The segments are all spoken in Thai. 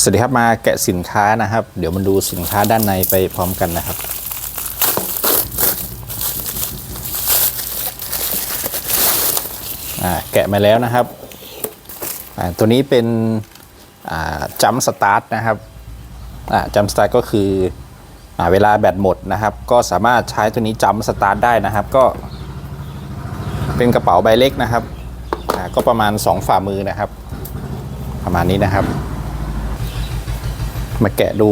สวัสดีครับมาแกะสินค้านะครับ เดี๋ยวมาดูสินค้าด้านในไปพร้อมกันนะครับอ่าแกะมาแล้วนะครับอ่าตัวนี้เป็นจัมสตาร์ทนะครับจัมสตาร์ทก็คืออาเวลาแบตหมดนะครับ ก็สามารถใช้ตัวนี้จัมสตาร์ทได้นะครับ ก็เป็นกระเป๋าใบเล็กนะครับอ่าก็ประมาณ 2 ฝ่ามือนะครับ ประมาณนี้นะครับ มาแกะดู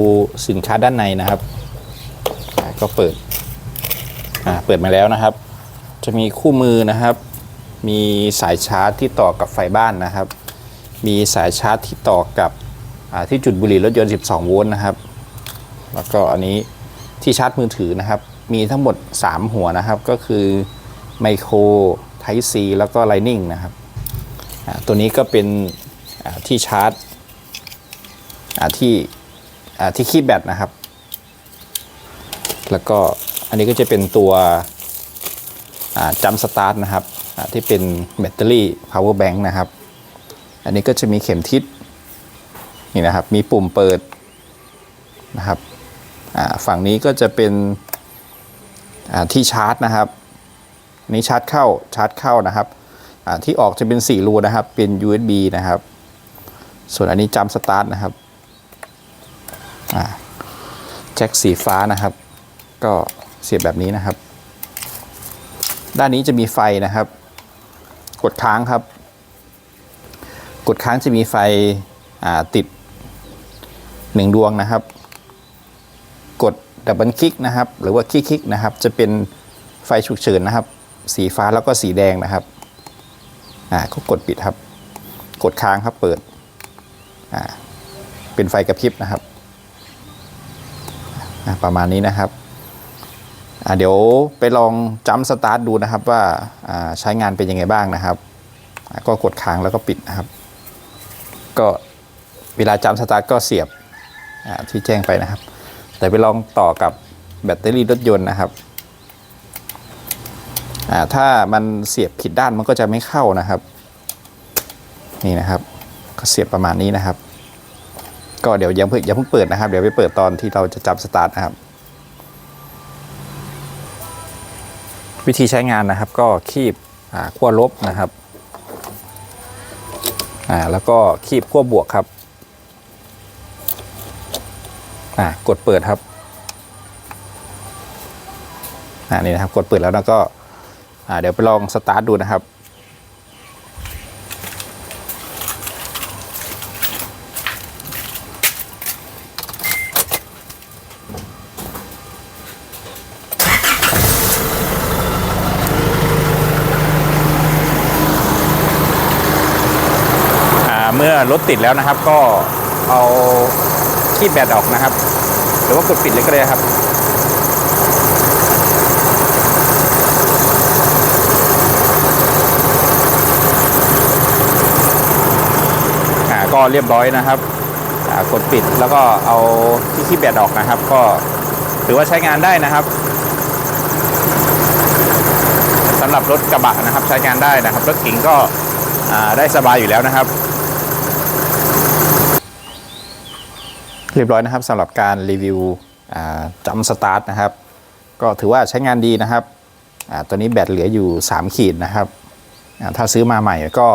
สินค้าด้านในนะครับ ก็เปิดเปิดมาแล้วนะครับ จะมีคู่มือนะครับ มีสายชาร์จที่ต่อกับไฟบ้านนะครับ มีสายชาร์จที่ต่อกับที่จุดบุหรี่รถยนต์ 12 โวลต์นะครับ แล้วก็อันนี้ที่ชาร์จมือถือนะครับ มีทั้งหมด 3 หัวนะครับ ก็คือไมโครไทซีแล้วก็ไลนิ่งนะครับตัวนี้ก็เป็นที่ชาร์จที่ ที่คีบแบตนะครับ แล้วก็อันนี้ก็จะเป็นตัวจัมสตาร์ทนะครับที่เป็นแบตเตอรี่ power bank นะครับ อันนี้ก็จะมีเข็มทิศนี่นะครับ มีปุ่มเปิดนะครับฝั่งนี้ก็จะเป็นที่ชาร์จนะครับอันนี้ชาร์จเข้าชาร์จเข้านะครับที่ออกจะเป็น4รูนะครับเป็น USB นะครับ ส่วนอันนี้จัมสตาร์ทนะครับ แจ็คสีฟ้านะครับ ก็เสียบแบบนี้นะครับ ด้านนี้จะมีไฟนะครับ กดค้างครับ กดค้างจะมีไฟติดหนึ่งดวงนะครับ กดดับเบิลคลิกนะครับ หรือว่าคลิกคลิกนะครับ จะเป็นไฟฉุกเฉินนะครับ สีฟ้าแล้วก็สีแดงนะครับอ่าก็กดปิดครับ กดค้างครับเปิดอ่าเป็นไฟกระพริบนะครับ ประมาณนี้นะครับเดี๋ยวไปลองจัมสตาร์ทดูนะครับว่าใช้งานเป็นยังไงบ้างนะครับ ก็กดค้างแล้วก็ปิดนะครับ ก็เวลาจัมสตาร์ทก็เสียบที่แจ้งไปนะครับ แต่ไปลองต่อกับแบตเตอรี่รถยนต์นะครับถ้ามันเสียบผิดด้านมันก็จะไม่เข้านะครับ นี่นะครับ ก็เสียบประมาณนี้นะครับ ก็เดี๋ยวยังเพิ่งยังเพิ่งเปิดนะครับ เดี๋ยวไปเปิดตอนที่เราจะจับสตาร์ทนะครับ วิธีใช้งานนะครับ ก็คีบขั้วลบนะครับอ่าแล้วก็คีบขั้วบวกครับอ่ากดเปิดครับอ่านี่นะครับกดเปิดแล้วแล้วก็อ่าเดี๋ยวไปลองสตาร์ทดูนะครับ มื่อรถติดแล้วนะครับ ก็เอาคีบแบตออกนะครับ หรือว่ากดปิดเลยก็ได้ครับอ่าก็เรียบร้อยนะครับกดปิดแล้วก็เอาที่คีบแบตออกนะครับ ก็ถือว่าใช้งานได้นะครับสำหรับรถกระบะนะครับใช้งานได้นะครับรถเก๋งก็อ่าได้สบายอยู่แล้วนะครับ เรียบร้อยนะครับสำหรับการรีวิวจัมสตาร์ทนะครับ ก็ถือว่าใช้งานดีนะครับอตัวนี้แบตเหลืออยู่ 3 ขีดนะครับ ถ้าซื้อมาใหม่ก็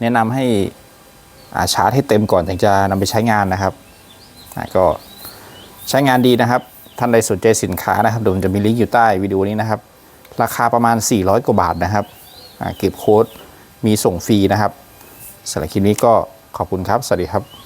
แนะนำให้ชาร์จให้เต็มก่อนถึงจะนำไปใช้งานนะครับก็ใช้งานดีนะครับ ท่านใดสนใจสินค้านะครับเดี๋ยวผมจะมีลิงก์อยู่ใต้วิดีโอนี้นะครับ ราคาประมาณ 400 กว่าบาทนะครับเก็บโค้ดมีส่งฟรีนะครับสำหรับคลิปนี้ก็ขอบคุณครับ สวัสดีครับ